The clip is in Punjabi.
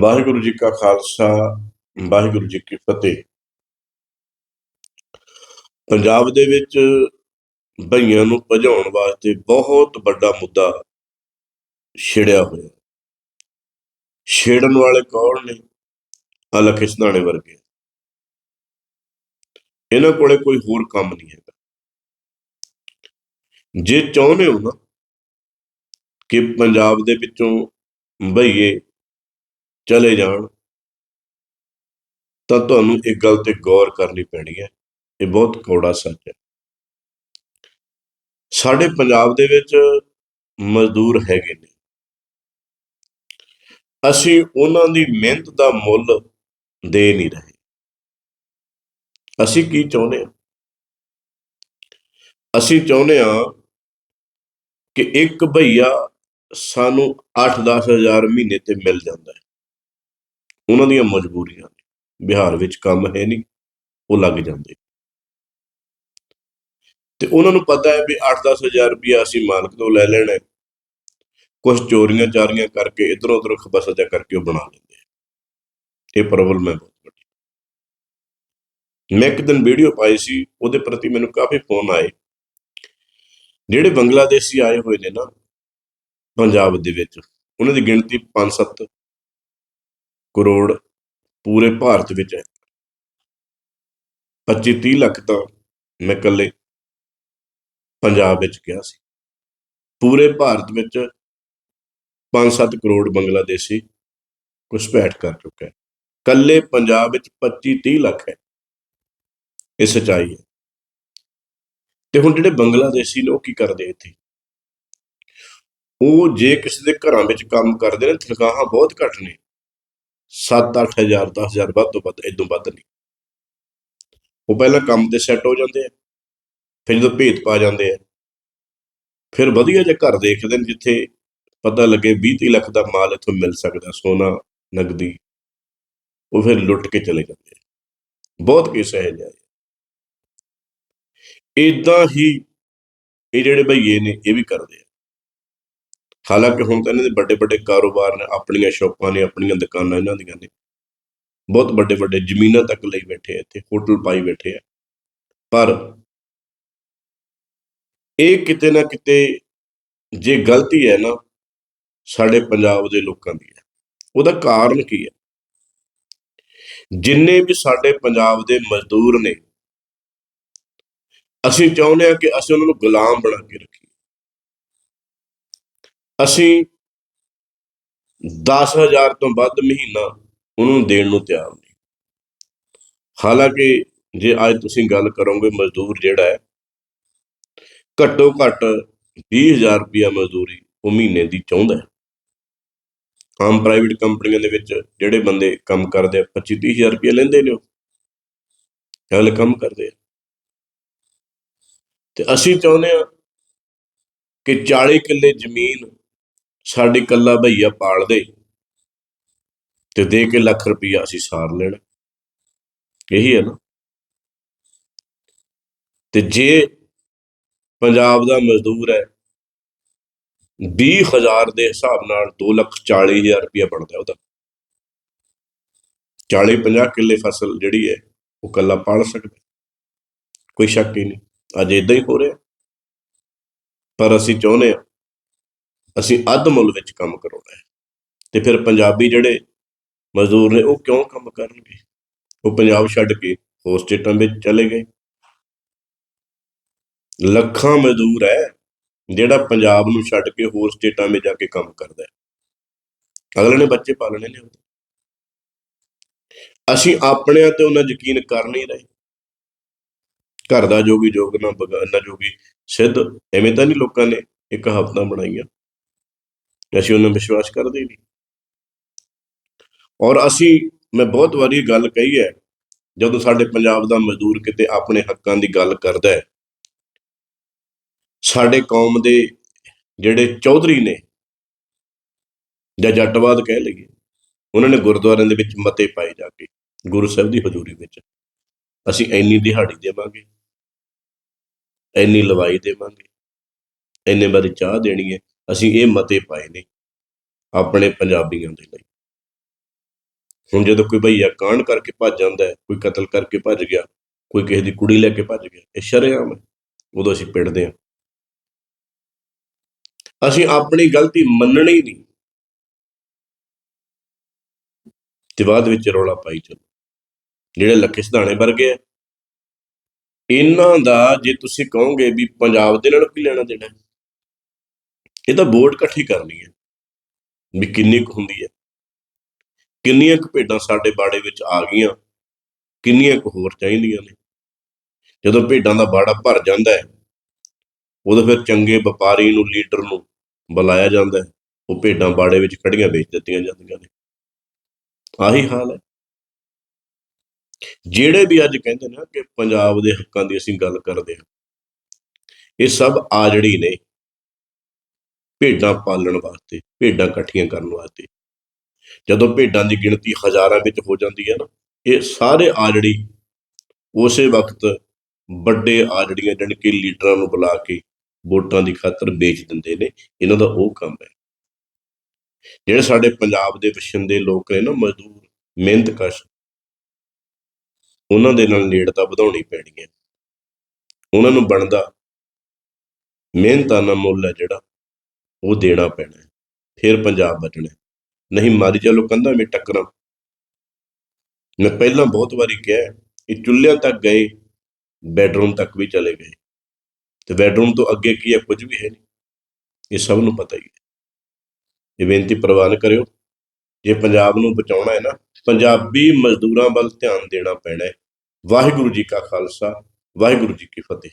ਵਾਹਿਗੁਰੂ ਜੀ ਕਾ ਖਾਲਸਾ, ਵਾਹਿਗੁਰੂ ਜੀ ਕੀ ਫਤਿਹ। ਪੰਜਾਬ ਦੇ ਵਿੱਚ ਭਈਆਂ ਨੂੰ ਭਜਾਉਣ ਵਾਸਤੇ ਬਹੁਤ ਵੱਡਾ ਮੁੱਦਾ ਛੇੜਿਆ ਹੋਇਆ। ਛੇੜਨ ਵਾਲੇ ਕੌਣ ਨੇ? ਅਲਖ ਇਸਨਾਣੇ ਵਰਗੇ। ਇਹਨਾਂ ਕੋਲੇ ਕੋਈ ਹੋਰ ਕੰਮ ਨਹੀਂ ਹੈਗਾ। ਜੇ ਚਾਹੁੰਦੇ ਹੋ ਨਾ ਕਿ ਪੰਜਾਬ ਦੇ ਵਿੱਚੋਂ ਭਈਏ ਚਲੇ ਜਾਣ, ਤਾਂ ਤੁਹਾਨੂੰ ਇੱਕ ਗੱਲ ਤੇ ਗੌਰ ਕਰਨੀ ਪੈਣੀ ਹੈ। ਇਹ ਬਹੁਤ ਕੌੜਾ ਸੱਚ ਹੈ। ਸਾਡੇ ਪੰਜਾਬ ਦੇ ਵਿੱਚ ਮਜ਼ਦੂਰ ਹੈਗੇ ਨੇ। ਅਸੀਂ ਉਹਨਾਂ ਦੀ ਮਿਹਨਤ ਦਾ ਮੁੱਲ ਦੇ ਨਹੀਂ ਰਹੇ। ਅਸੀਂ ਕੀ ਚਾਹੁੰਦੇ ਹਾਂ? ਅਸੀਂ ਚਾਹੁੰਦੇ ਹਾਂ ਕਿ ਇੱਕ ਭਈਆ ਸਾਨੂੰ 8-10 ਹਜ਼ਾਰ ਮਹੀਨੇ ਤੇ ਮਿਲ ਜਾਂਦਾ ਹੈ। ਉਹਨਾਂ ਦੀਆਂ ਮਜਬੂਰੀਆਂ ਨੇ। ਬਿਹਾਰ ਵਿੱਚ ਕੰਮ ਹੈ ਨਹੀਂ, ਉਹ ਲੱਗ ਜਾਂਦੇ। ਤੇ ਉਹਨਾਂ ਨੂੰ ਪਤਾ ਹੈ ਵੀ 8-10 ਹਜ਼ਾਰ ਰੁਪਇਆ ਅਸੀਂ ਮਾਲਕ ਤੋਂ ਲੈ ਲੈਣਾ ਹੈ। ਕੁਝ ਚੋਰੀਆਂ ਚਾਰੀਆਂ ਕਰਕੇ ਇਧਰੋਂ ਉਧਰੋਂ ਖਬਸਜਾ ਕਰਕੇ ਉਹ ਬਣਾ ਲੈਂਦੇ ਇਹ ਪ੍ਰੋਬਲਮ ਹੈ ਬਹੁਤ ਵੱਡੀ ਮੈਂ ਇੱਕ ਦਿਨ ਵੀਡੀਓ ਪਾਈ ਸੀ, ਉਹਦੇ ਪ੍ਰਤੀ ਮੈਨੂੰ ਕਾਫੀ ਫੋਨ ਆਏ। ਜਿਹੜੇ ਬੰਗਲਾਦੇਸ਼ੀ ਆਏ ਹੋਏ ਨੇ ਨਾ, ਪੰਜਾਬ ਦੇ ਵਿੱਚ, ਉਹਨਾਂ ਦੀ ਗਿਣਤੀ 5-7 ਕਰੋੜ ਪੂਰੇ ਭਾਰਤ ਵਿੱਚ ਹੈ। 25-30 ਲੱਖ ਤਾਂ ਮੈਂ ਇਕੱਲੇ ਪੰਜਾਬ ਵਿੱਚ ਗਿਆ ਸੀ। ਪੂਰੇ ਭਾਰਤ ਵਿੱਚ 5-7 ਕਰੋੜ ਬੰਗਲਾਦੇਸ਼ੀ ਘੁਸਪੈਠ ਕਰ ਚੁੱਕਾ ਹੈ। ਕੱਲੇ ਪੰਜਾਬ ਵਿੱਚ 25-30 ਲੱਖ ਹੈ। ਇਹ ਸਚਾਈ ਹੈ। ਤੇ ਹੁਣ ਜਿਹੜੇ ਬੰਗਲਾਦੇਸ਼ੀ ਲੋਕ ਕੀ ਕਰਦੇ ਇੱਥੇ? ਉਹ ਜੇ ਕਿਸੇ ਦੇ ਘਰਾਂ ਵਿੱਚ ਕੰਮ ਕਰਦੇ ਨੇ, ਤਨਖਾਹਾਂ ਬਹੁਤ ਘੱਟ ਨੇ। 7-8000 10000 ਵੱਧ ਤੋਂ ਵੱਧ ਇਦੋਂ ਵੱਧ ਨਹੀਂ। ਉਹ ਪਹਿਲਾਂ ਕੰਮ ਤੇ ਸੈੱਟ ਹੋ ਜਾਂਦੇ ਆ, ਫਿਰ ਜਦੋਂ ਭੇਤ ਪਾ ਜਾਂਦੇ ਆ, ਫਿਰ ਵਧੀਆ ਜਿਹਾ ਘਰ ਦੇਖਦੇ ਨੇ ਜਿੱਥੇ ਪਤਾ ਲੱਗੇ 20 ਲੱਖ ਦਾ ਮਾਲ ਇੱਥੋਂ ਮਿਲ ਸਕਦਾ ਸੋਨਾ, ਨਗਦੀ। ਉਹ ਫਿਰ ਲੁੱਟ ਕੇ ਚਲੇ ਜਾਂਦੇ ਆ। ਬਹੁਤ ਕੇਸ ਹੈ ਜਾਏ ਇਦਾਂ ਹੀ ਇਹ ਜਿਹੜੇ ਭਈਏ ਨੇ, ਇਹ ਵੀ ਕਰਦੇ ਆ। ਹਾਲਾਂਕਿ ਹੁਣ ਤਾਂ ਇਹਨਾਂ ਦੇ ਵੱਡੇ ਵੱਡੇ ਕਾਰੋਬਾਰ ਨੇ, ਆਪਣੀਆਂ ਸ਼ਾਪਾਂ ਨੇ, ਆਪਣੀਆਂ ਦੁਕਾਨਾਂ ਇਹਨਾਂ ਦੀਆਂ ਨੇ। ਬਹੁਤ ਵੱਡੇ ਵੱਡੇ ਜ਼ਮੀਨਾਂ ਤੱਕ ਲਈ ਬੈਠੇ ਆ ਇੱਥੇ, ਹੋਟਲ ਪਾਈ ਬੈਠੇ ਆ। ਪਰ ਇਹ ਕਿਤੇ ਨਾ ਕਿਤੇ ਜੇ ਗਲਤੀ ਹੈ ਨਾ, ਸਾਡੇ ਪੰਜਾਬ ਦੇ ਲੋਕਾਂ ਦੀ ਹੈ। ਉਹਦਾ ਕਾਰਨ ਕੀ ਹੈ? ਜਿੰਨੇ ਵੀ ਸਾਡੇ ਪੰਜਾਬ ਦੇ ਮਜ਼ਦੂਰ ਨੇ, ਅਸੀਂ ਚਾਹੁੰਦੇ ਹਾਂ ਕਿ ਅਸੀਂ ਉਹਨਾਂ ਨੂੰ ਗੁਲਾਮ ਬਣਾ ਕੇ ਰੱਖੀਏ। ਅਸੀਂ 10000 ਤੋਂ ਵੱਧ ਮਹੀਨਾ ਉਹਨਾਂ ਨੂੰ ਦੇਣ ਨੂੰ ਤਿਆਰ ਨਹੀਂ। ਹਾਲਾਂਕਿ ਜੇ ਅੱਜ ਤੁਸੀਂ ਗੱਲ ਕਰੋਗੇ ਮਜ਼ਦੂਰ ਜਿਹੜਾ ਹੈ, ਘੱਟੋ ਘੱਟ 20000 ਰੁਪਇਆ ਮਜ਼ਦੂਰੀ ਉਹ ਮਹੀਨੇ ਦੀ ਚਾਹੁੰਦਾ ਹੈ। ਆਮ ਪ੍ਰਾਈਵੇਟ ਕੰਪਨੀਆਂ ਦੇ ਵਿੱਚ ਜਿਹੜੇ ਬੰਦੇ ਕੰਮ ਕਰਦੇ ਆ 25 30000 ਰੁਪਇਆ ਲੈਂਦੇ ਨੇ ਉਹ। ਅਗਲੇ ਕੰਮ ਕਰਦੇ ਆ। ਤੇ ਅਸੀਂ ਚਾਹੁੰਦੇ ਆ ਕਿ 40 ਕਿੱਲੇ ਜ਼ਮੀਨ ਸਾਡੀ ਕੱਲਾ ਭਈਆ ਪਾਲ ਦੇ ਤੇ ਦੇ ਕੇ ਲੱਖ ਰੁਪਈਆ ਅਸੀਂ ਸਾਰ ਲੈਣਾ। ਇਹੀ ਹੈ ਨਾ। ਤੇ ਜੇ ਪੰਜਾਬ ਦਾ ਮਜ਼ਦੂਰ ਹੈ 20000 ਦੇ ਹਿਸਾਬ ਨਾਲ 240000 ਰੁਪਇਆ ਬਣਦਾ ਉਹਦਾ। 40 50 ਕਿੱਲੇ ਫਸਲ ਜਿਹੜੀ ਹੈ, ਉਹ ਕੱਲਾ ਪਾਲ ਸਕਦਾ। ਕੋਈ ਸ਼ੱਕ ਹੀ ਨਹੀਂ। ਅੱਜ ਇਦਾਂ ਹੀ ਹੋ ਰਿਹਾ। ਪਰ ਅਸੀਂ ਚਾਹੁੰਦੇ ਹਾਂ ਅਸੀਂ ਅੱਧ ਮੁੱਲ ਵਿੱਚ ਕੰਮ ਕਰਾਉਣਾ ਹੈ। ਤੇ ਫਿਰ ਪੰਜਾਬੀ ਜਿਹੜੇ ਮਜ਼ਦੂਰ ਨੇ, ਉਹ ਕਿਉਂ ਕੰਮ ਕਰਨਗੇ? ਉਹ ਪੰਜਾਬ ਛੱਡ ਕੇ ਹੋਰ ਸਟੇਟਾਂ ਵਿੱਚ ਚਲੇ ਗਏ। ਲੱਖਾਂ ਮਜ਼ਦੂਰ ਹੈ, ਜਿਹੜਾ ਪੰਜਾਬ ਨੂੰ ਛੱਡ ਕੇ ਹੋਰ ਸਟੇਟਾਂ ਵਿੱਚ ਜਾ ਕੇ ਕੰਮ ਕਰਦਾ ਹੈ। ਅਗਲੇ ਨੇ ਬੱਚੇ ਪਾਲਣੇ ਨੇ ਉਹਦੇ ਅਸੀਂ ਆਪਣਿਆਂ ਤੇ ਉਹਨਾਂ ਯਕੀਨ ਕਰ ਨਹੀਂ ਰਹੇ। ਘਰ ਦਾ ਜੋਗੀ ਜੋਗ ਨਾ ਬਗਾਨਾ ਜੋਗੀ ਸਿੱਧ, ਐਵੇਂ ਤਾਂ ਨਹੀਂ ਲੋਕਾਂ ਨੇ ਇੱਕ ਹਫ਼ਤਾ ਬਣਾਈਆਂ। ਅਸੀਂ ਉਹਨਾਂ ਵਿਸ਼ਵਾਸ ਕਰਦੇ ਹੀ ਨਹੀਂ। ਔਰ ਅਸੀਂ, ਮੈਂ ਬਹੁਤ ਵਾਰੀ ਇਹ ਗੱਲ ਕਹੀ ਹੈ, ਜਦੋਂ ਸਾਡੇ ਪੰਜਾਬ ਦਾ ਮਜ਼ਦੂਰ ਕਿਤੇ ਆਪਣੇ ਹੱਕਾਂ ਦੀ ਗੱਲ ਕਰਦਾ ਹੈ, ਸਾਡੇ ਕੌਮ ਦੇ ਜਿਹੜੇ ਚੌਧਰੀ ਨੇ, ਜਾਂ ਜੱਟਵਾਦ ਕਹਿ ਲਈਏ, ਉਹਨਾਂ ਨੇ ਗੁਰਦੁਆਰਿਆਂ ਦੇ ਵਿੱਚ ਮਤੇ ਪਾਏ ਜਾ ਕੇ, ਗੁਰੂ ਸਾਹਿਬ ਦੀ ਹਜ਼ੂਰੀ ਵਿੱਚ। ਅਸੀਂ ਇੰਨੀ ਦਿਹਾੜੀ ਦੇਵਾਂਗੇ, ਇੰਨੀ ਲਵਾਈ ਦੇਵਾਂਗੇ, ਇੰਨੇ ਵਾਰੀ ਚਾਹ ਦੇਣੀ ਹੈ ਅਸੀਂ ਇਹ ਮਤੇ ਪਾਏ ਨੇ ਆਪਣੇ ਪੰਜਾਬੀਆਂ ਦੇ ਲਈ। ਹੁਣ ਜਦੋਂ ਕੋਈ ਭਈਆ ਕਾਂਡ ਕਰਕੇ ਭੱਜ ਜਾਂਦਾ ਹੈ, ਕੋਈ ਕਤਲ ਕਰਕੇ ਭੱਜ ਗਿਆ, ਕੋਈ ਕਿਸੇ ਦੀ ਕੁੜੀ ਲੈ ਕੇ ਭੱਜ ਗਿਆ, ਇਹ ਸ਼ਰੇਆਮ ਹੈ। ਉਦੋਂ ਅਸੀਂ ਪਿੜਦੇ ਹਾਂ। ਅਸੀਂ ਆਪਣੀ ਗਲਤੀ ਮੰਨਣੀ ਨਹੀਂ। ਤੇ ਬਾਅਦ ਵਿੱਚ ਰੌਲਾ ਪਾਈ ਚੱਲੋ। ਜਿਹੜੇ ਲੱਖੇ ਸਿਧਾਣੇ ਵਰਗੇ ਆ, ਇਹਨਾਂ ਦਾ ਜੇ ਤੁਸੀਂ ਕਹੋਗੇ ਵੀ ਪੰਜਾਬ ਦੇ ਨਾਲ ਕੀ ਲੈਣਾ ਦੇਣਾ ਇਹ ਤਾਂ ਵੋਟ ਇਕੱਠੀ ਕਰਨੀ ਹੈ ਵੀ ਕਿੰਨੀ ਕੁ ਹੁੰਦੀ ਹੈ। ਕਿੰਨੀਆਂ ਕੁ ਭੇਡਾਂ ਸਾਡੇ ਬਾੜੇ ਵਿੱਚ ਆ ਗਈਆਂ, ਕਿੰਨੀਆਂ ਕੁ ਹੋਰ ਚਾਹੀਦੀਆਂ ਨੇ। ਜਦੋਂ ਭੇਡਾਂ ਦਾ ਬਾੜਾ ਭਰ ਜਾਂਦਾ ਹੈ, ਉਦੋਂ ਫਿਰ ਚੰਗੇ ਵਪਾਰੀ ਨੂੰ, ਲੀਡਰ ਨੂੰ ਬੁਲਾਇਆ ਜਾਂਦਾ ਹੈ। ਉਹ ਭੇਡਾਂ ਬਾੜੇ ਵਿੱਚ ਖੜੀਆਂ ਵੇਚ ਦਿੱਤੀਆਂ ਜਾਂਦੀਆਂ ਨੇ। ਆਹੀ ਹਾਲ ਹੈ। ਜਿਹੜੇ ਵੀ ਅੱਜ ਕਹਿੰਦੇ ਨੇ ਕਿ ਪੰਜਾਬ ਦੇ ਹੱਕਾਂ ਦੀ ਅਸੀਂ ਗੱਲ ਕਰਦੇ ਹਾਂ, ਇਹ ਸਭ ਆਜੜੀ ਨੇ ਭੇਡਾਂ ਪਾਲਣ ਵਾਸਤੇ, ਭੇਡਾਂ ਇਕੱਠੀਆਂ ਕਰਨ ਵਾਸਤੇ। ਜਦੋਂ ਭੇਡਾਂ ਦੀ ਗਿਣਤੀ ਹਜ਼ਾਰਾਂ ਵਿੱਚ ਹੋ ਜਾਂਦੀ ਹੈ ਨਾ, ਇਹ ਸਾਰੇ ਆਜੜੀ ਉਸੇ ਵਕਤ ਵੱਡੇ ਆਜੜੀਆਂ ਜਾਣੀ ਕਿ ਲੀਡਰਾਂ ਨੂੰ ਬੁਲਾ ਕੇ ਵੋਟਾਂ ਦੀ ਖਾਤਰ ਵੇਚ ਦਿੰਦੇ ਨੇ। ਇਹਨਾਂ ਦਾ ਉਹ ਕੰਮ ਹੈ। ਜਿਹੜੇ ਸਾਡੇ ਪੰਜਾਬ ਦੇ ਵਸਿੰਦੇ ਲੋਕ ਨੇ ਨਾ, ਮਜ਼ਦੂਰ ਮਿਹਨਤਕਸ਼ ਉਹਨਾਂ ਦੇ ਨਾਲ ਨੇੜਤਾ ਵਧਾਉਣੀ ਪੈਣੀ ਹੈ। ਉਹਨਾਂ ਨੂੰ ਬਣਦਾ ਮਿਹਨਤਾਂ ਦਾ ਮੁੱਲ ਹੈ ਜਿਹੜਾ ਉਹ ਦੇਣਾ ਪੈਣਾ ਫਿਰ ਪੰਜਾਬ ਬਚਣਾ ਨਹੀਂ ਮਾਰੀ ਚਲੋ ਕੰਧਾਂ ਵਿੱਚ ਟੱਕਰਾਂ। ਮੈਂ ਪਹਿਲਾਂ ਬਹੁਤ ਵਾਰੀ ਕਿਹਾ ਹੈ, ਇਹ ਚੁੱਲ੍ਹਿਆਂ ਤੱਕ ਗਏ ਬੈਡਰੂਮ ਤੱਕ ਵੀ ਚਲੇ ਗਏ। ਤੇ ਬੈਡਰੂਮ ਤੋਂ ਅੱਗੇ ਕੀ ਹੈ ਕੁਝ ਵੀ ਹੈ ਨਹੀਂ। ਇਹ ਸਭ ਨੂੰ ਪਤਾ ਹੀ ਹੈ। ਇਹ ਬੇਨਤੀ ਪ੍ਰਵਾਨ ਕਰਿਓ। ਜੇ ਪੰਜਾਬ ਨੂੰ ਬਚਾਉਣਾ ਹੈ ਨਾ ਪੰਜਾਬੀ ਮਜ਼ਦੂਰਾਂ ਵੱਲ ਧਿਆਨ ਦੇਣਾ ਪੈਣਾ ਹੈ। ਵਾਹਿਗੁਰੂ ਜੀ ਕਾ ਖਾਲਸਾ ਵਾਹਿਗੁਰੂ ਜੀ ਕੀ ਫਤਿਹ।